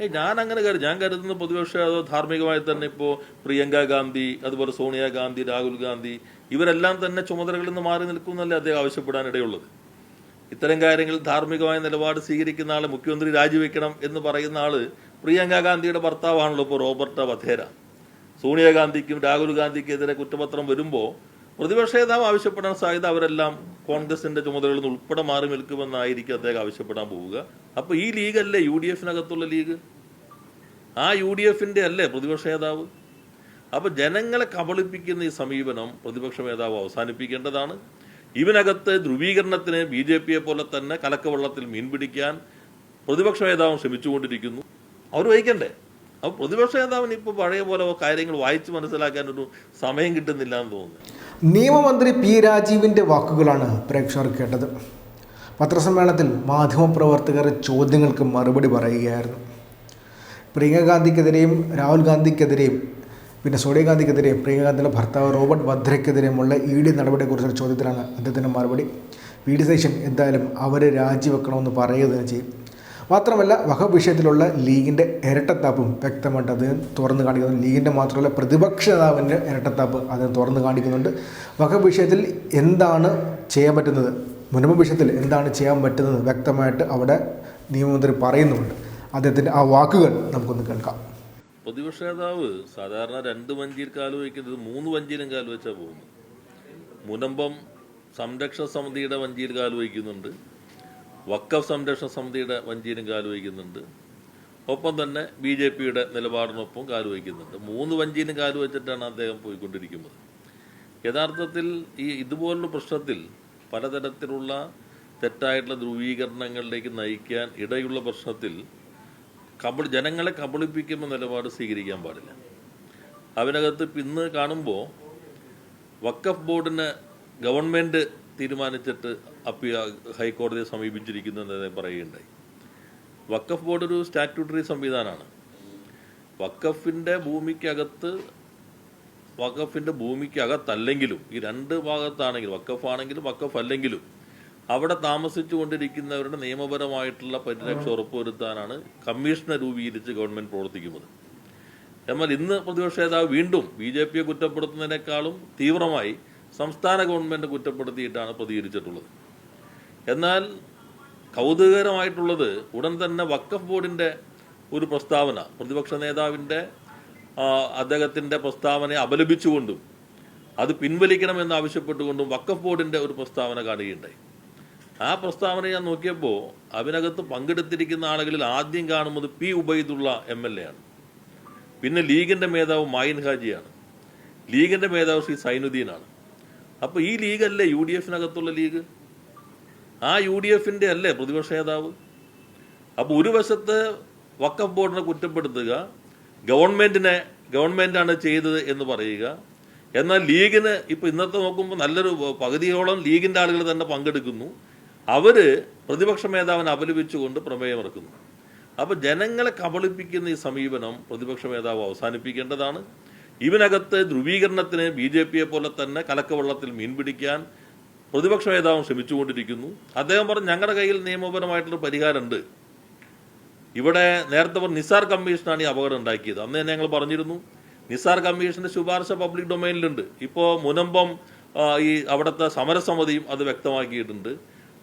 ഏയ് ഞാൻ അങ്ങനെ കരുതി ഞാൻ കരുതുന്ന പൊതുപക്ഷെ അതോ ധാർമ്മികമായി തന്നെ ഇപ്പോൾ പ്രിയങ്ക ഗാന്ധി അതുപോലെ സോണിയാഗാന്ധി രാഹുൽ ഗാന്ധി ഇവരെല്ലാം തന്നെ ചുമതലകളിൽ നിന്ന് മാറി നിൽക്കുമെന്നല്ലേ അദ്ദേഹം ആവശ്യപ്പെടാനിടയുള്ളത്. ഇത്തരം കാര്യങ്ങളിൽ ധാർമ്മികമായ നിലപാട് സ്വീകരിക്കുന്ന ആൾ മുഖ്യമന്ത്രി രാജിവെക്കണം എന്ന് പറയുന്ന ആൾ പ്രിയങ്ക ഗാന്ധിയുടെ ഭർത്താവാണല്ലോ ഇപ്പോൾ റോബർട്ട് വധേര. സോണിയാഗാന്ധിക്കും രാഹുൽ ഗാന്ധിക്കെതിരെ കുറ്റപത്രം വരുമ്പോൾ പ്രതിപക്ഷ നേതാവ് ആവശ്യപ്പെടാൻ സാധ്യത അവരെല്ലാം കോൺഗ്രസിന്റെ ചുമതലകളിൽ നിന്ന് ഉൾപ്പെടെ മാറി നിൽക്കുമെന്നായിരിക്കും അദ്ദേഹം ആവശ്യപ്പെടാൻ പോവുക. അപ്പൊ ഈ ലീഗല്ലേ യു ഡി എഫിനകത്തുള്ള ലീഗ്? ആ യു ഡി എഫിന്റെ അല്ലേ പ്രതിപക്ഷ നേതാവ്? അപ്പൊ ജനങ്ങളെ കബളിപ്പിക്കുന്ന ഈ സമീപനം പ്രതിപക്ഷ നേതാവ് അവസാനിപ്പിക്കേണ്ടതാണ്. ഇവനകത്ത് ധ്രുവീകരണത്തിന് ബി ജെ പിയെ പോലെ തന്നെ കലക്കവെള്ളത്തിൽ മീൻ പിടിക്കാൻ പ്രതിപക്ഷ നേതാവ് ശ്രമിച്ചുകൊണ്ടിരിക്കുന്നു. അവർ വഹിക്കണ്ടേ? അപ്പൊ പ്രതിപക്ഷ നേതാവിന് ഇപ്പൊ പഴയ പോലെ കാര്യങ്ങൾ വായിച്ച് മനസ്സിലാക്കാൻ ഒരു സമയം കിട്ടുന്നില്ല എന്ന് തോന്നുന്നു. നിയമമന്ത്രി പി രാജീവിന്റെ വാക്കുകളാണ് പ്രേക്ഷകർ കേട്ടത്. പത്രസമ്മേളനത്തിൽ മാധ്യമപ്രവർത്തകർ ചോദ്യങ്ങൾക്ക് മറുപടി പറയുകയായിരുന്നു. പ്രിയങ്ക ഗാന്ധിക്കെതിരെയും രാഹുൽ ഗാന്ധിക്കെതിരെയും പിന്നെ സോണിയാഗാന്ധിക്കെതിരെയും പ്രിയങ്ക ഗാന്ധിയുടെ ഭർത്താവ് റോബർട്ട് വദ്രയ്ക്കെതിരെയുമുള്ള ഇ ഡി നടപടിയെക്കുറിച്ചുള്ള ചോദ്യത്തിലാണ് അദ്ദേഹത്തിന്റെ മറുപടി. വി സതീശൻ എന്തായാലും അവർ രാജിവെക്കണമെന്ന് പറയുക തന്നെ ചെയ്യും മാത്രമല്ല വഖഫ് വിഷയത്തിലുള്ള ലീഗിന്റെ ഇരട്ടത്താപ്പും വ്യക്തമായിട്ട് അദ്ദേഹം തുറന്നു കാണിക്കുന്നുണ്ട്. ലീഗിന്റെ മാത്രമല്ല പ്രതിപക്ഷ നേതാവിന്റെ ഇരട്ടത്താപ്പ് അദ്ദേഹം തുറന്നു കാണിക്കുന്നുണ്ട്. വഖഫ് വിഷയത്തിൽ എന്താണ് ചെയ്യാൻ പറ്റുന്നത്? മുൻപ് വിഷയത്തിൽ എന്താണ് ചെയ്യാൻ പറ്റുന്നത് വ്യക്തമായിട്ട് അവിടെ നിയമമന്ത്രി പറയുന്നുണ്ട്. അദ്ദേഹത്തിന്റെ ആ വാക്കുകൾ നമുക്കൊന്ന് കേൾക്കാം. പ്രതിപക്ഷ നേതാവ് സാധാരണ രണ്ട് വഞ്ചിയിൽ കാൽ വയ്ക്കുന്നത് മൂന്ന് വഞ്ചിയിലും കാൽ വെച്ചാൽ പോകുന്നു മുനമ്പം സംരക്ഷണ സമിതിയുടെ വഞ്ചിയിൽ കാൽ വയ്ക്കുന്നുണ്ട്. വക്കഫ് സംരക്ഷണ സമിതിയുടെ വഞ്ചിയിലും കാലുവയ്ക്കുന്നുണ്ട്. ഒപ്പം തന്നെ ബി ജെ പിയുടെ നിലപാടിനൊപ്പം കാലുവയ്ക്കുന്നുണ്ട്. മൂന്ന് വഞ്ചിയിലും കാലുവച്ചിട്ടാണ് അദ്ദേഹം പോയിക്കൊണ്ടിരിക്കുന്നത്. യഥാർത്ഥത്തിൽ ഈ ഇതുപോലുള്ള പ്രശ്നത്തിൽ പലതരത്തിലുള്ള തെറ്റായിട്ടുള്ള ധ്രുവീകരണങ്ങളിലേക്ക് നയിക്കാൻ ഇടയുള്ള പ്രശ്നത്തിൽ കബളി ജനങ്ങളെ കബളിപ്പിക്കുന്ന നിലപാട് സ്വീകരിക്കാൻ പാടില്ല. അതിനകത്ത് ഇന്ന് കാണുമ്പോൾ വക്കഫ് ബോർഡിന് ഗവൺമെന്റ് തീരുമാനിച്ചിട്ട് അപ്പീ ഹൈക്കോടതിയെ സമീപിച്ചിരിക്കുന്നു എന്ന് അദ്ദേഹം പറയുകയുണ്ടായി. വക്കഫ് ബോർഡ് ഒരു സ്റ്റാറ്റ്യൂട്ടറി സംവിധാനമാണ്. വക്കഫിന്റെ ഭൂമിക്കകത്ത് വക്കഫിന്റെ ഭൂമിക്കകത്തല്ലെങ്കിലും ഈ രണ്ട് ഭാഗത്താണെങ്കിലും വക്കഫ് ആണെങ്കിലും വക്കഫ് അല്ലെങ്കിലും അവിടെ താമസിച്ചു കൊണ്ടിരിക്കുന്നവരുടെ നിയമപരമായിട്ടുള്ള പരിരക്ഷ ഉറപ്പുവരുത്താനാണ് കമ്മീഷനെ രൂപീകരിച്ച് ഗവൺമെന്റ് പ്രവർത്തിക്കുന്നത്. എന്നാൽ ഇന്ന് പ്രതിപക്ഷ നേതാവ് വീണ്ടും ബി ജെ പിയെ കുറ്റപ്പെടുത്തുന്നതിനേക്കാളും തീവ്രമായി സംസ്ഥാന ഗവൺമെന്റ് കുറ്റപ്പെടുത്തിയിട്ടാണ് പ്രതികരിച്ചിട്ടുള്ളത്. എന്നാൽ കൗതുകകരമായിട്ടുള്ളത് ഉടൻ തന്നെ വക്കഫ് ബോർഡിന്റെ ഒരു പ്രസ്താവന പ്രതിപക്ഷ നേതാവിന്റെ അദ്ദേഹത്തിന്റെ പ്രസ്താവനയെ അപലപിച്ചുകൊണ്ടും അത് പിൻവലിക്കണമെന്ന് ആവശ്യപ്പെട്ടുകൊണ്ടും വക്കഫ് ബോർഡിന്റെ ഒരു പ്രസ്താവന കാണുകയുണ്ടായി. ആ പ്രസ്താവന ഞാൻ നോക്കിയപ്പോൾ അതിനകത്ത് പങ്കെടുത്തിരിക്കുന്ന ആളുകളിൽ ആദ്യം കാണുന്നത് P Ubaidulla M L A ആണ്. പിന്നെ ലീഗിന്റെ മേധാവ് മായിൻ ഹാജിയാണ്. ലീഗിന്റെ മേധാവ് ശ്രീ സൈനുദ്ദീനാണ് അപ്പോൾ ഈ ലീഗല്ലേ യു ഡി എഫിനകത്തുള്ള ലീഗ്? ആ യു ഡി എഫിന്റെ അല്ലേ പ്രതിപക്ഷ നേതാവ്? അപ്പോൾ ഒരു വശത്ത് വക്കഫ് ബോർഡിനെ കുറ്റപ്പെടുത്തുക ഗവൺമെന്റിനെ ഗവൺമെന്റാണ് ചെയ്തത് എന്ന് പറയുക. എന്നാൽ ലീഗിന് ഇപ്പോൾ ഇന്നത്തെ നോക്കുമ്പോൾ നല്ലൊരു പകുതിയോളം ലീഗിന്റെ ആളുകൾ തന്നെ പങ്കെടുക്കുന്നു. അവർ പ്രതിപക്ഷ മേധാവിനെ അപലപിച്ചുകൊണ്ട് പ്രമേയമിറക്കുന്നു അപ്പോൾ ജനങ്ങളെ കബളിപ്പിക്കുന്ന ഈ സമീപനം പ്രതിപക്ഷ മേധാവ് അവസാനിപ്പിക്കേണ്ടതാണ്. ഇതിനകത്ത് ധ്രുവീകരണത്തിന് ബി ജെ പിയെ പോലെ തന്നെ കലക്കവെള്ളത്തിൽ മീൻ പിടിക്കാൻ പ്രതിപക്ഷ നേതാവും ശ്രമിച്ചുകൊണ്ടിരിക്കുന്നു. അദ്ദേഹം പറഞ്ഞു ഞങ്ങളുടെ കയ്യിൽ നിയമപരമായിട്ടുള്ള പരിഹാരമുണ്ട് ഇവിടെ നേരത്തെ പറഞ്ഞ നിസാർ കമ്മീഷനാണ് ഈ അപകടം ഉണ്ടാക്കിയത്. അന്ന് തന്നെ ഞങ്ങൾ പറഞ്ഞിരുന്നു നിസാർ കമ്മീഷന്റെ ശുപാർശ പബ്ലിക് ഡൊമൈനിലുണ്ട്. ഇപ്പോൾ മുനമ്പം ഈ അവിടുത്തെ സമരസമിതിയും അത് വ്യക്തമാക്കിയിട്ടുണ്ട്.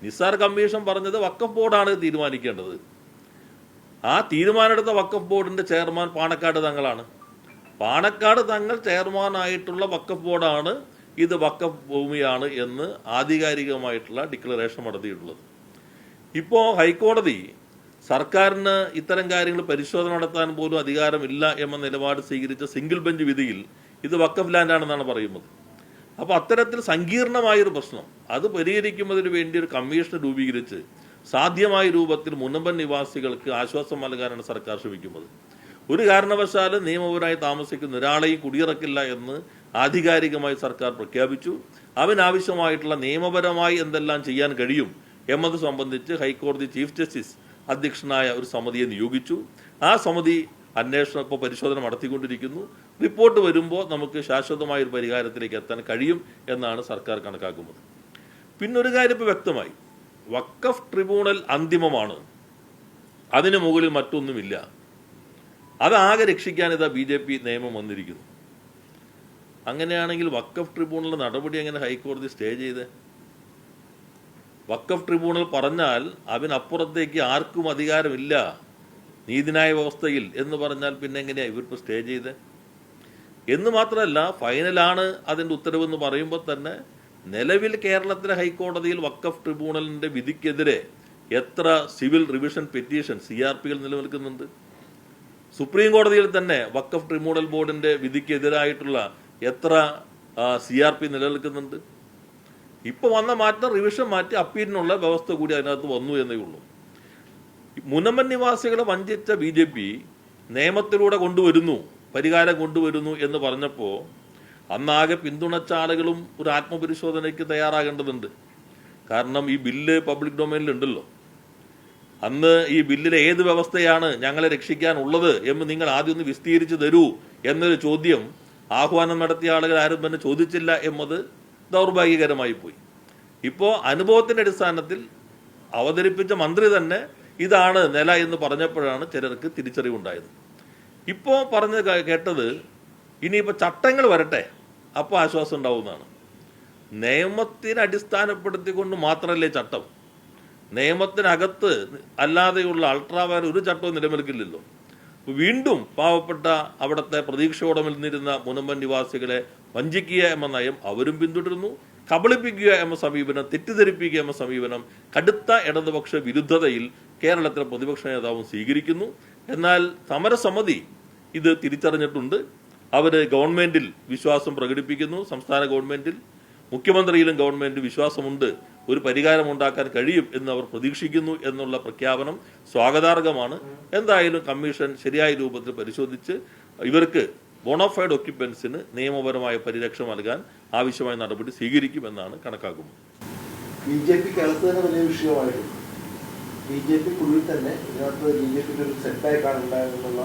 നിസാർ കമ്മീഷൻ പറഞ്ഞത് വക്കഫ് ബോർഡാണ് തീരുമാനിക്കേണ്ടത്. ആ തീരുമാനമെടുത്ത വക്കഫ് ബോർഡിന്റെ ചെയർമാൻ പാണക്കാട് തങ്ങളാണ്. പാണക്കാട് തങ്ങൾ ചെയർമാനായിട്ടുള്ള വക്കഫ് ബോർഡാണ് ഇത് വക്കഫ് ഭൂമിയാണ് എന്ന് ആധികാരികമായിട്ടുള്ള ഡിക്ലറേഷൻ നടത്തിയിട്ടുള്ളത്. ഇപ്പോൾ ഹൈക്കോടതി സർക്കാരിന് ഇത്തരം കാര്യങ്ങൾ പരിശോധന നടത്താൻ പോലും അധികാരമില്ല എന്ന നിലപാട് സ്വീകരിച്ച സിംഗിൾ ബെഞ്ച് വിധിയിൽ ഇത് വക്കഫ് ലാൻഡാണെന്നാണ് പറയുന്നത്. അപ്പോൾ അത്തരത്തിൽ സങ്കീർണമായൊരു പ്രശ്നം. അത് പരിഹരിക്കുന്നതിന് വേണ്ടി ഒരു കമ്മീഷൻ രൂപീകരിച്ച് സാധ്യമായ രൂപത്തിൽ മുനമ്പൻ നിവാസികൾക്ക് ആശ്വാസം നൽകാനാണ് സർക്കാർ ശ്രമിക്കുന്നത്. ഒരു കാരണവശാലും നിയമപരമായി താമസിക്കുന്ന ഒരാളെയും കുടിയിറക്കില്ല എന്ന് ആധികാരികമായി സർക്കാർ പ്രഖ്യാപിച്ചു. അവനാവശ്യമായിട്ടുള്ള നിയമപരമായി എന്തെല്ലാം ചെയ്യാൻ കഴിയും എന്നത് സംബന്ധിച്ച് ഹൈക്കോടതി ചീഫ് ജസ്റ്റിസ് അധ്യക്ഷനായ ഒരു സമിതിയെ നിയോഗിച്ചു. ആ സമിതി അന്വേഷണം ഇപ്പോൾ പരിശോധന നടത്തിക്കൊണ്ടിരിക്കുന്നു. റിപ്പോർട്ട് വരുമ്പോൾ നമുക്ക് ശാശ്വതമായ ഒരു പരിഹാരത്തിലേക്ക് എത്താൻ കഴിയും എന്നാണ് സർക്കാർ കണക്കാക്കുന്നത്. പിന്നൊരു കാര്യം ഇപ്പോൾ വ്യക്തമായി. വക്കഫ് ട്രിബ്യൂണൽ അന്തിമമാണ്. അതിന് മുകളിൽ മറ്റൊന്നുമില്ല. അതാകെ രക്ഷിക്കാൻ ഇതാ ബി ജെ പി നിയമം വന്നിരിക്കുന്നു. അങ്ങനെയാണെങ്കിൽ വക്കഫ് ട്രിബ്യൂണലിന്റെ നടപടി എങ്ങനെ ഹൈക്കോടതി സ്റ്റേ ചെയ്ത്? വക്കഫ് ട്രിബ്യൂണൽ പറഞ്ഞാൽ അതിനപ്പുറത്തേക്ക് ആർക്കും അധികാരമില്ല നീതിന്യായ വ്യവസ്ഥയിൽ എന്ന് പറഞ്ഞാൽ പിന്നെ എങ്ങനെയാണ് ഇവർക്ക് സ്റ്റേ ചെയ്ത്? എന്ന് മാത്രമല്ല ഫൈനലാണ് അതിന്റെ ഉത്തരവെന്ന് പറയുമ്പോൾ തന്നെ നിലവിൽ കേരളത്തിലെ ഹൈക്കോടതിയിൽ വക്കഫ് ട്രിബ്യൂണലിന്റെ വിധിക്കെതിരെ എത്ര civil revision petition C R പികൾ നിലനിൽക്കുന്നുണ്ട്? സുപ്രീം കോടതിയിൽ തന്നെ വക്കഫ് ട്രിബ്യൂണൽ ബോർഡിന്റെ വിധിക്കെതിരായിട്ടുള്ള എത്ര സി ആർ പി നിലനിൽക്കുന്നുണ്ട്? ഇപ്പോൾ വന്ന മാറ്റം റിവിഷൻ മാറ്റി അപ്പീലിനുള്ള വ്യവസ്ഥ കൂടി അതിനകത്ത് വന്നു എന്നേ ഉള്ളൂ. മുനമ്മൻ നിവാസികളെ വഞ്ചിച്ച ബി ജെ പി നിയമത്തിലൂടെ കൊണ്ടുവരുന്നു പരിഹാരം കൊണ്ടുവരുന്നു എന്ന് പറഞ്ഞപ്പോൾ അന്നാകെ പിന്തുണച്ച ആളുകളും ഒരു ആത്മപരിശോധനയ്ക്ക് തയ്യാറാകേണ്ടതുണ്ട്. കാരണം ഈ ബില്ല് പബ്ലിക് ഡൊമൈനിലുണ്ടല്ലോ. അന്ന് ഈ ബില്ലിലെ ഏത് വ്യവസ്ഥയാണ് ഞങ്ങളെ രക്ഷിക്കാനുള്ളത് എന്ന് നിങ്ങൾ ആദ്യം ഒന്ന് വിസ്തീരിച്ച് തരൂ എന്നൊരു ചോദ്യം ആഹ്വാനം നടത്തിയ ആളുകൾ ആരും തന്നെ ചോദിച്ചില്ല എന്നത് ദൗർഭാഗ്യകരമായി പോയി. ഇപ്പോൾ അനുഭവത്തിന്റെ അടിസ്ഥാനത്തിൽ അവതരിപ്പിച്ച മന്ത്രി തന്നെ ഇതാണ് നില എന്ന് പറഞ്ഞപ്പോഴാണ് ചിലർക്ക് തിരിച്ചറിവുണ്ടായത്. ഇപ്പോൾ പറഞ്ഞ് കേട്ടത് ഇനിയിപ്പോൾ ചട്ടങ്ങൾ വരട്ടെ അപ്പോൾ ആശ്വാസം ഉണ്ടാവുന്നതാണ്. നിയമത്തിന് അടിസ്ഥാനപ്പെടുത്തിക്കൊണ്ട് മാത്രമല്ലേ ചട്ടം? നിയമത്തിനകത്ത് അല്ലാതെയുള്ള അൾട്രാവയർ ഒരു ചട്ടവും നിലനിൽക്കില്ലല്ലോ. വീണ്ടും പാവപ്പെട്ട അവിടുത്തെ പ്രതീക്ഷയോടെ നിന്നിരുന്ന മുനമ്പൻ നിവാസികളെ വഞ്ചിക്കുക എന്ന നയം അവരും പിന്തുടരുന്നു. കബളിപ്പിക്കുക എന്ന സമീപനം തെറ്റിദ്ധരിപ്പിക്കുക എന്ന സമീപനം കടുത്ത ഇടതുപക്ഷ വിരുദ്ധതയിൽ കേരളത്തിലെ പ്രതിപക്ഷ നേതാവും സ്വീകരിക്കുന്നു. എന്നാൽ സമരസമിതി ഇത് തിരിച്ചറിഞ്ഞിട്ടുണ്ട്. അവർ ഗവൺമെന്റിൽ വിശ്വാസം പ്രകടിപ്പിക്കുന്നു. സംസ്ഥാന ഗവൺമെന്റിൽ മുഖ്യമന്ത്രിയിലും ഗവൺമെന്റ് വിശ്വാസമുണ്ട്. ഒരു പരിഹാരം ഉണ്ടാക്കാൻ കഴിയും എന്ന് അവർ പ്രതീക്ഷിക്കുന്നു എന്നുള്ള പ്രഖ്യാപനം സ്വാഗതാർഹമാണ്. എന്തായാലും കമ്മീഷൻ ശരിയായ രൂപത്തിൽ പരിശോധിച്ച് ഇവർക്ക് ബോണോഫൈഡ് ഒക്യുപ്പൻസിന് നിയമപരമായ പരിരക്ഷ നൽകാൻ ആവശ്യമായ നടപടി സ്വീകരിക്കുമെന്നാണ് കണക്കാക്കുന്നത്. ബി ജെ പി തന്നെ വലിയ വിഷയമായിരുന്നു. ബി ജെ പിക്കുള്ളിൽ തന്നെ ഇതിനകത്ത് ബി ജെ പിക്ക് ഒരു സെറ്റായിട്ടാണ് ഉണ്ടായതെന്നുള്ള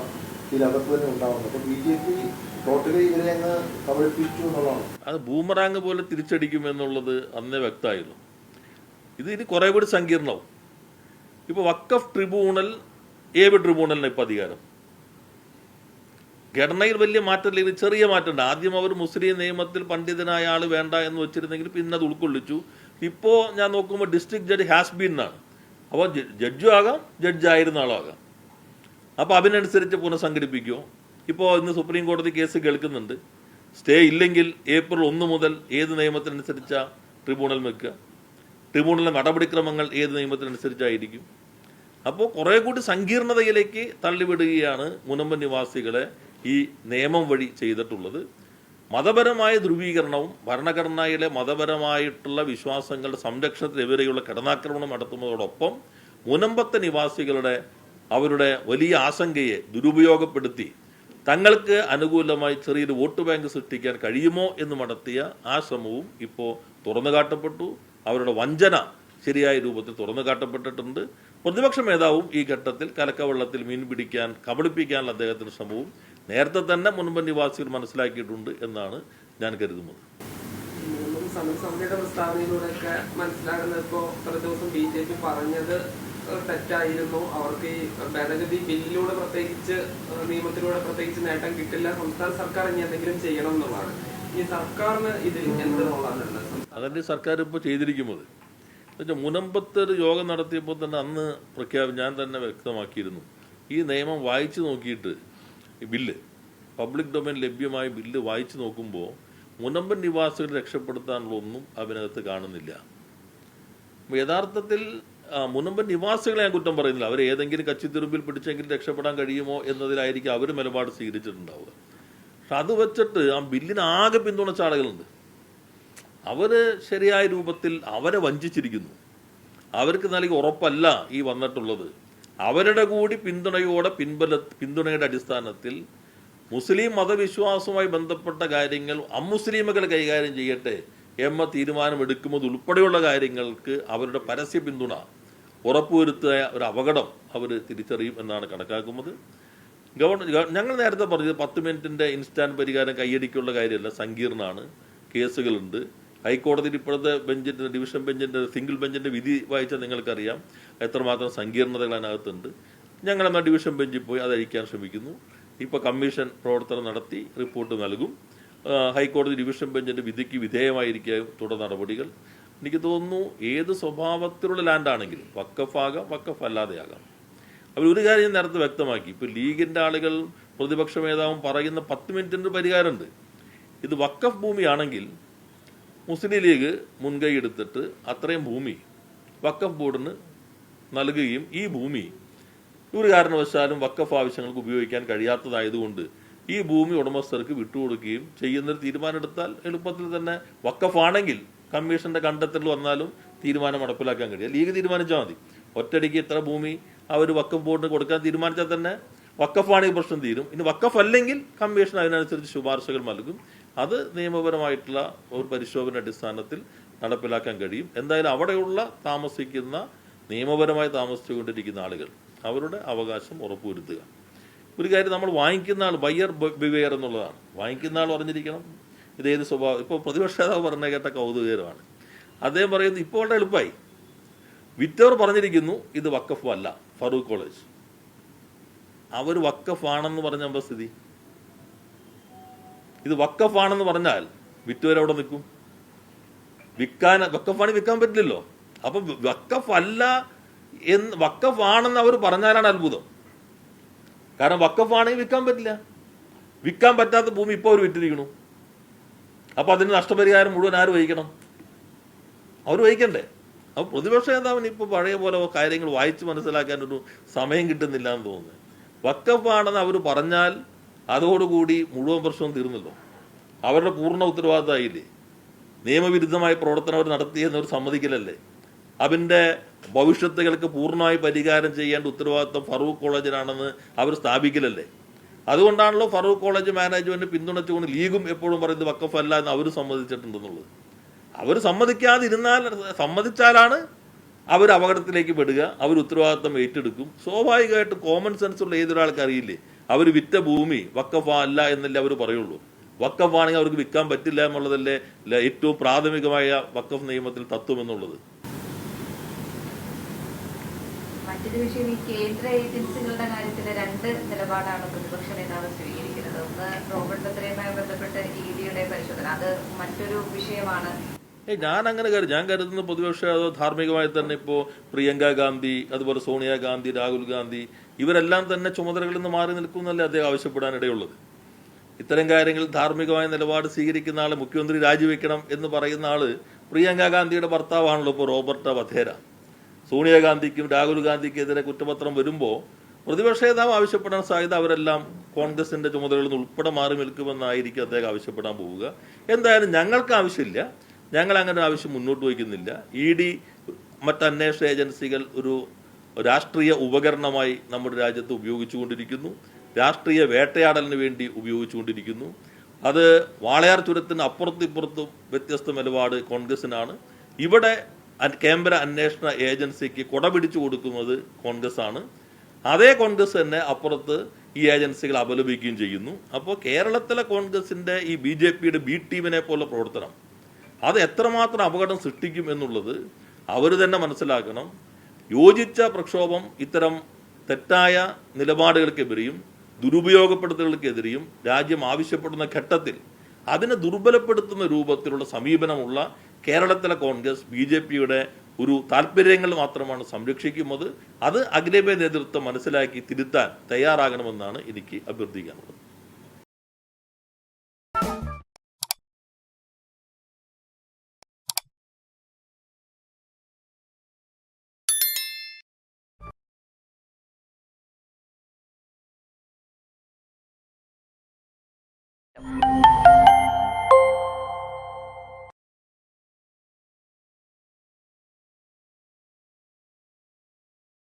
ഇതിനകത്ത് തന്നെ ഉണ്ടാവുന്നത്. ബി ജെ പി ടോട്ടലി ഇവരെ അങ്ങ് കബളിപ്പിച്ചു എന്നുള്ളതാണ്. അത് ബൂമറാങ് പോലെ തിരിച്ചടിക്കുമെന്നുള്ളത് അന്നേ വ്യക്തമായിരുന്നു. ഇത് ഇനി കുറെ കൂടി സങ്കീർണവും. ഇപ്പൊ വക്കഫ് ട്രിബ്യൂണൽ ഏത് ട്രിബ്യൂണലിന് ഇപ്പൊ അധികാരം. ഘടനയിൽ വലിയ മാറ്റമില്ല ഇത് ചെറിയ മാറ്റമുണ്ട് ആദ്യം അവർ മുസ്ലിം നിയമത്തിൽ പണ്ഡിതനായ ആൾ വേണ്ട എന്ന് വെച്ചിരുന്നെങ്കിൽ പിന്നെ അത് ഉൾക്കൊള്ളിച്ചു. ഇപ്പോൾ ഞാൻ നോക്കുമ്പോൾ ഡിസ്ട്രിക്ട് ജഡ്ജ് ഹാസ് എന്നാണ് അപ്പോൾ ജഡ്ജും ആകാം ജഡ്ജായിരുന്ന ആളാകാം അപ്പോൾ അതിനനുസരിച്ച് പുനഃസംഘടിപ്പിക്കുമോ ഇപ്പോൾ ഇന്ന് സുപ്രീം കോടതി കേസ് കേൾക്കുന്നുണ്ട്. സ്റ്റേ ഇല്ലെങ്കിൽ ഏപ്രിൽ ഒന്ന് മുതൽ ഏത് നിയമത്തിനനുസരിച്ച ട്രിബ്യൂണൽ വെക്കുക ട്രിബ്യൂണലിലെ നടപടിക്രമങ്ങൾ ഏത് നിയമത്തിനനുസരിച്ചായിരിക്കും? അപ്പോൾ കുറേ കൂടി സങ്കീർണതയിലേക്ക് തള്ളിവിടുകയാണ് മുനമ്പൻ നിവാസികളെ ഈ നിയമം വഴി ചെയ്തിട്ടുള്ളത്. മതപരമായ ധ്രുവീകരണവും ഭരണഘടനയിലെ മതപരമായിട്ടുള്ള വിശ്വാസങ്ങളുടെ സംരക്ഷണത്തിനെതിരെയുള്ള കടന്നാക്രമണം നടത്തുന്നതോടൊപ്പം മുനമ്പത്തെ നിവാസികളുടെ അവരുടെ വലിയ ആശങ്കയെ ദുരുപയോഗപ്പെടുത്തി തങ്ങൾക്ക് അനുകൂലമായി ചെറിയൊരു വോട്ട് ബാങ്ക് സൃഷ്ടിക്കാൻ കഴിയുമോ എന്ന് നടത്തിയ ആ ശ്രമവും ഇപ്പോൾ തുറന്നു കാട്ടപ്പെട്ടു. അവരുടെ വഞ്ചന ശരിയായ രൂപത്തിൽ തുറന്നു കാട്ടപ്പെട്ടിട്ടുണ്ട്. പ്രതിപക്ഷ നേതാവും ഈ ഘട്ടത്തിൽ കലക്കവെള്ളത്തിൽ മീൻ പിടിക്കാൻ കബളിപ്പിക്കാനുള്ള അദ്ദേഹത്തിന്റെ ശ്രമവും നേരത്തെ തന്നെ മുൻപൻ നിവാസികൾ മനസ്സിലാക്കിയിട്ടുണ്ട് എന്നാണ് ഞാൻ കരുതുന്നത്. സമരസമിതിയുടെ പ്രസ്താവനയിലൂടെയൊക്കെ മനസ്സിലാകുന്നത് ഇപ്പോ ഇത്ര ദിവസം ബി ജെ പി പറഞ്ഞത് തെറ്റായിരുന്നു? അവർക്ക് ഈ ഭേദഗതി ബില്ലിലൂടെ പ്രത്യേകിച്ച് നിയമത്തിലൂടെ പ്രത്യേകിച്ച് നേട്ടം കിട്ടില്ല. സംസ്ഥാന സർക്കാർ ഇനി എന്തെങ്കിലും ചെയ്യണം എന്നുള്ളതാണ്. ഈ സർക്കാരിന് ഇത് എന്ത് റോളാണ് ഉള്ളത് സർക്കാർ ഇപ്പോൾ ചെയ്തിരിക്കുന്നത് മുനമ്പത്തൊരു യോഗം നടത്തിയപ്പോൾ തന്നെ അന്ന് പ്രഖ്യാപി ഞാൻ തന്നെ വ്യക്തമാക്കിയിരുന്നു. ഈ നിയമം വായിച്ചു നോക്കിയിട്ട് ഈ ബില്ല് പബ്ലിക് ഡൊമൈൻ ലഭ്യമായ ബില്ല് വായിച്ചു നോക്കുമ്പോൾ മുനമ്പൻ നിവാസികൾ രക്ഷപ്പെടുത്താനുള്ള ഒന്നും അതിനകത്ത് കാണുന്നില്ല. യഥാർത്ഥത്തിൽ മുനമ്പൻ നിവാസികളെ ഞാൻ കുറ്റം പറയുന്നില്ല. അവർ ഏതെങ്കിലും കച്ചിത്തുരുമ്പിൽ പിടിച്ചെങ്കിൽ രക്ഷപ്പെടാൻ കഴിയുമോ എന്നതിലായിരിക്കും അവർ നിലപാട് സ്വീകരിച്ചിട്ടുണ്ടാവുക. പക്ഷെ അത് വെച്ചിട്ട് ആ ബില്ലിന് ആകെ പിന്തുണച്ച ആളുകളുണ്ട്. അവർ ശരിയായ രൂപത്തിൽ അവരെ വഞ്ചിച്ചിരിക്കുന്നു. അവർക്ക് നൽകി ഉറപ്പല്ല ഈ വന്നിട്ടുള്ളത്. അവരുടെ കൂടി പിന്തുണയോടെ പിൻബല പിന്തുണയുടെ അടിസ്ഥാനത്തിൽ മുസ്ലിം മതവിശ്വാസവുമായി ബന്ധപ്പെട്ട കാര്യങ്ങൾ അമുസ്ലിമുകൾ കൈകാര്യം ചെയ്യട്ടെ എമ്മ തീരുമാനമെടുക്കുന്നത് ഉൾപ്പെടെയുള്ള കാര്യങ്ങൾക്ക് അവരുടെ പരസ്യ പിന്തുണ ഉറപ്പുവരുത്തിയ ഒരു അപകടം അവർ തിരിച്ചറിയും എന്നാണ് കണക്കാക്കുന്നത്. ഗവൺമെന്റ് ഞങ്ങൾ നേരത്തെ പറഞ്ഞത് പത്ത് മിനിറ്റിന്റെ ഇൻസ്റ്റാന്റ് പരിഹാരം കൈയടിക്കുള്ള കാര്യമല്ല സങ്കീർണമാണ്. കേസുകളുണ്ട്. ഹൈക്കോടതിയിൽ ഇപ്പോഴത്തെ ബെഞ്ചിന്റെ ഡിവിഷൻ ബെഞ്ചിന്റെ സിംഗിൾ ബെഞ്ചിന്റെ വിധി വായിച്ചാൽ നിങ്ങൾക്കറിയാം എത്രമാത്രം സങ്കീർണതകൾ അതിനകത്തുണ്ട്. ഞങ്ങൾ എന്നാൽ ഡിവിഷൻ ബെഞ്ചിൽ പോയി അത് അഴിക്കാൻ ശ്രമിക്കുന്നു. ഇപ്പോൾ കമ്മീഷൻ പ്രവർത്തനം നടത്തി റിപ്പോർട്ട് നൽകും. ഹൈക്കോടതി ഡിവിഷൻ ബെഞ്ചിന്റെ വിധിക്ക് വിധേയമായിരിക്കും തുടർ നടപടികൾ. എനിക്ക് തോന്നുന്നു ഏത് സ്വഭാവത്തിലുള്ള ലാൻഡാണെങ്കിലും വക്കഫാകാം വക്കഫ് അല്ലാതെയാകാം അവർ ഒരു കാര്യം നേരത്തെ വ്യക്തമാക്കി. ഇപ്പോൾ ലീഗിന്റെ ആളുകൾ പ്രതിപക്ഷ നേതാവും പറയുന്ന പത്ത് മിനിറ്റിന്റെ പരിഹാരമുണ്ട്. ഇത് വക്കഫ് ഭൂമിയാണെങ്കിൽ മുസ്ലിം ലീഗ് മുൻകൈ എടുത്തിട്ട് അത്രയും ഭൂമി വക്കഫ് ബോർഡിന് നൽകുകയും ഈ ഭൂമി ഒരു കാരണവശാലും വക്കഫ് ആവശ്യങ്ങൾക്ക് ഉപയോഗിക്കാൻ കഴിയാത്തതായതുകൊണ്ട് ഈ ഭൂമി ഉടമസ്ഥർക്ക് വിട്ടുകൊടുക്കുകയും ചെയ്യുന്നൊരു തീരുമാനമെടുത്താൽ എളുപ്പത്തിൽ തന്നെ വക്കഫാണെങ്കിൽ കമ്മീഷന്റെ കണ്ടെത്തൽ വന്നാലും തീരുമാനം നടപ്പിലാക്കാൻ കഴിയും ലീഗ് തീരുമാനിച്ചാൽ മതി. ഒറ്റടിക്ക് ഇത്ര ഭൂമി അവർ വക്കഫ് ബോർഡിന് കൊടുക്കാൻ തീരുമാനിച്ചാൽ തന്നെ വക്കഫാണെങ്കിൽ പ്രശ്നം തീരും. ഇനി വക്കഫ് അല്ലെങ്കിൽ കമ്മീഷൻ അതിനനുസരിച്ച് ശുപാർശകൾ നൽകും. അത് നിയമപരമായിട്ടുള്ള ഒരു പരിശോധന അടിസ്ഥാനത്തിൽ നടപ്പിലാക്കാൻ കഴിയും. എന്തായാലും അവിടെയുള്ള താമസിക്കുന്ന നിയമപരമായി താമസിച്ചുകൊണ്ടിരിക്കുന്ന ആളുകൾ അവരുടെ അവകാശം ഉറപ്പുവരുത്തുക. ഒരു കാര്യം നമ്മൾ വാങ്ങിക്കുന്ന ആൾ ബയ്യർ ബിവെയർ എന്നുള്ളതാണ്. വാങ്ങിക്കുന്ന ആൾ പറഞ്ഞിരിക്കണം ഇതേത് സ്വഭാവം? ഇപ്പോൾ പ്രതിപക്ഷ നേതാവ് പറഞ്ഞ കേട്ട കൗതുകകരമാണ്. അദ്ദേഹം പറയുന്നത് ഇപ്പോൾ വളരെ എളുപ്പമായി വിറ്റവർ പറഞ്ഞിരിക്കുന്നു ഇത് വക്കഫ് അല്ല ഫറൂഖ് കോളേജ്. അവർ വക്കഫ് ആണെന്ന് പറഞ്ഞ എന്താ സ്ഥിതി? ഇത് വക്കഫ് ആണെന്ന് പറഞ്ഞാൽ വിറ്റവരവിടെ നിൽക്കും? വിൽക്കാൻ വക്കഫാണ് വിൽക്കാൻ പറ്റില്ലല്ലോ. അപ്പം വക്കഫ് അല്ല എന്ന് വക്കഫ് ആണെന്ന് അവർ പറഞ്ഞാലാണ് അത്ഭുതം. കാരണം വക്കഫ് ആണെങ്കിൽ വിൽക്കാൻ പറ്റില്ല. വിൽക്കാൻ പറ്റാത്ത ഭൂമി ഇപ്പോൾ അവർ വിറ്റിരിക്കണു അപ്പൊ അതിന് നഷ്ടപരിഹാരം മുഴുവൻ ആര് വഹിക്കണം? അവർ വഹിക്കണ്ടേ? അപ്പോൾ പ്രതിപക്ഷ നേതാവിന് ഇപ്പോൾ പഴയ പോലെ കാര്യങ്ങൾ വായിച്ച് മനസ്സിലാക്കാനൊരു സമയം കിട്ടുന്നില്ല എന്ന് തോന്നുന്നു. വക്കപ്പാണെന്ന് അവർ പറഞ്ഞാൽ അതോടുകൂടി മുഴുവൻ പ്രശ്നവും തീർന്നല്ലോ. അവരുടെ പൂർണ ഉത്തരവാദിത്തമായില്ലേ? നിയമവിരുദ്ധമായ പ്രവർത്തനം അവർ നടത്തിയെന്ന് അവർ സമ്മതിക്കലല്ലേ? അതിന്റെ ഭവിഷ്യത്തുകൾക്ക് പൂർണമായി പരിഹാരം ചെയ്യേണ്ട ഉത്തരവാദിത്വം ഫറൂഖ് കോളേജിനാണെന്ന് അവർ സ്ഥാപിക്കലല്ലേ? അതുകൊണ്ടാണല്ലോ ഫറൂഖ് കോളേജ് മാനേജ്മെന്റ് പിന്തുണച്ചുകൊണ്ട് ലീഗും എപ്പോഴും പറയുന്നത് വക്കഫ് അല്ല എന്ന് അവർ സമ്മതിച്ചിട്ടുണ്ടെന്നുള്ളത്. അവർ സമ്മതിക്കാതിരുന്നാൽ സമ്മതിച്ചാലാണ് അവർ അപകടത്തിലേക്ക് പെടുക അവർ ഉത്തരവാദിത്തം ഏറ്റെടുക്കും. സ്വാഭാവികമായിട്ട് കോമൺ സെൻസ് ഉള്ള ഏതൊരാൾക്ക് അറിയില്ലേ? അവർ വിറ്റ ഭൂമി വക്കഫ അല്ല എന്നല്ലേ അവർ പറയുള്ളൂ. വക്കഫ് ആണെങ്കിൽ അവർക്ക് വിൽക്കാൻ പറ്റില്ല എന്നുള്ളതല്ലേ ഏറ്റവും പ്രാഥമികമായ വക്കഫ് നിയമത്തിൽ തത്വം എന്നുള്ളത്. മറ്റൊരു വിഷയം ഈ കേന്ദ്ര ഏജൻസികളുടെ കാര്യത്തിൽ രണ്ട് നിലപാടാണ് പ്രതിപക്ഷ നേതാവ് സ്വീകരിക്കുന്നത്. ഒന്ന് റോബർട്ട് ബദ്രയുമായി ബന്ധപ്പെട്ട് ഇഡിയുടെ പരിശോധന. അത് മറ്റൊരു വിഷയമാണ്. ഞാൻ അങ്ങനെ കരുതി ഞാൻ കരുതുന്ന പൊതുപക്ഷ ധാർമ്മികമായി തന്നെ ഇപ്പോൾ പ്രിയങ്ക ഗാന്ധി അതുപോലെ സോണിയ ഗാന്ധി രാഹുൽ ഗാന്ധി ഇവരെല്ലാം തന്നെ ചുമതലകളിൽ നിന്ന് മാറി നിൽക്കുന്നല്ലേ അദ്ദേഹം ആവശ്യപ്പെടാനിടയുള്ളത്. ഇത്തരം കാര്യങ്ങളിൽ ധാർമ്മികമായ നിലപാട് സ്വീകരിക്കുന്ന ആൾ മുഖ്യമന്ത്രി രാജിവെക്കണം എന്ന് പറയുന്ന ആൾ പ്രിയങ്ക ഗാന്ധിയുടെ ഭർത്താവാണല്ലോ ഇപ്പോൾ റോബർട്ട് വധേര. സോണിയാഗാന്ധിക്കും രാഹുൽ ഗാന്ധിക്കെതിരെ കുറ്റപത്രം വരുമ്പോൾ പ്രതിപക്ഷ നേതാവ് ആവശ്യപ്പെടാൻ സാധ്യത അവരെല്ലാം കോൺഗ്രസിന്റെ ചുമതലകളിൽ നിന്ന് ഉൾപ്പെടെ മാറി നിൽക്കുമെന്നായിരിക്കും അദ്ദേഹം ആവശ്യപ്പെടാൻ പോവുക. എന്തായാലും ഞങ്ങൾക്ക് ആവശ്യമില്ല. ഞങ്ങൾ അങ്ങനെ ആവശ്യം മുന്നോട്ട് വയ്ക്കുന്നില്ല. ഇ ഡി മറ്റ് അന്വേഷണ ഏജൻസികൾ ഒരു രാഷ്ട്രീയ ഉപകരണമായി നമ്മുടെ രാജ്യത്ത് ഉപയോഗിച്ചുകൊണ്ടിരിക്കുന്നു. രാഷ്ട്രീയ വേട്ടയാടലിന് വേണ്ടി ഉപയോഗിച്ചുകൊണ്ടിരിക്കുന്നു. അത് വാളയാർ ചുരത്തിന് അപ്പുറത്തും ഇപ്പുറത്തും വ്യത്യസ്ത നിലപാട് കോൺഗ്രസിനാണ്. ഇവിടെ കേന്ദ്ര അന്വേഷണ ഏജൻസിക്ക് കുടപിടിച്ചു കൊടുക്കുന്നത് കോൺഗ്രസ് ആണ് അതേ കോൺഗ്രസ് തന്നെ അപ്പുറത്ത് ഈ ഏജൻസികൾ അപലപിക്കുകയും ചെയ്യുന്നു. അപ്പോൾ കേരളത്തിലെ കോൺഗ്രസിന്റെ ഈ ബി ജെ പിയുടെ ബി ടീമിനെ പോലെ പ്രവർത്തനം അത് എത്രമാത്രം അപകടം സൃഷ്ടിക്കും എന്നുള്ളത് അവർ തന്നെ മനസ്സിലാക്കണം. യോജിച്ച പ്രക്ഷോഭം ഇത്തരം തെറ്റായ നിലപാടുകൾക്കെതിരെയും ദുരുപയോഗപ്പെടുത്തലുകൾക്കെതിരെയും രാജ്യം ആവശ്യപ്പെടുന്ന ഘട്ടത്തിൽ അതിനെ ദുർബലപ്പെടുത്തുന്ന രൂപത്തിലുള്ള സമീപനമുള്ള കേരളത്തിലെ കോൺഗ്രസ് ബി ജെ പിയുടെ ഒരു താല്പര്യങ്ങൾ മാത്രമാണ് സംരക്ഷിക്കുന്നത്. അത് അഖിലേന്ത്യാ നേതൃത്വം മനസ്സിലാക്കി തിരുത്താൻ തയ്യാറാകണമെന്നാണ് എനിക്ക് അഭ്യർത്ഥിക്കാനുള്ളത്.